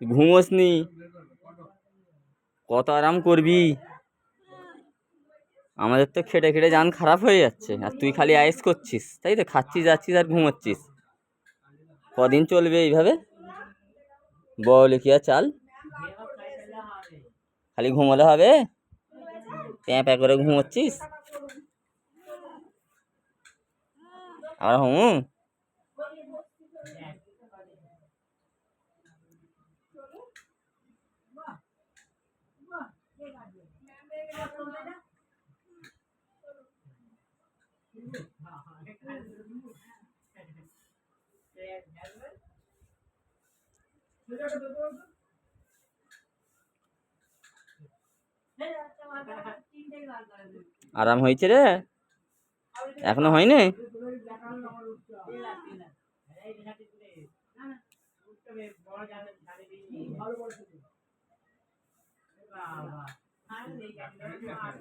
ঘুমোস নি কত আরাম করবি। আমাদের তো খেটে খেটে যান খারাপ হয়ে যাচ্ছে। আর তুই খালি আয়েস করছিস। তাই তো খাচ্ছিস, যাচ্ছিস আর ঘুমোচ্ছিস। কদিন চলবে এইভাবে? বলে কি আর চাল? খালি ঘুমোলে হবে? প্যাঁ প্যাঁ করে ঘুমোচ্ছিস? আর হুম? আরাম হয়েছে রে? এখনও হয়নি? 爸爸，喊你养点花。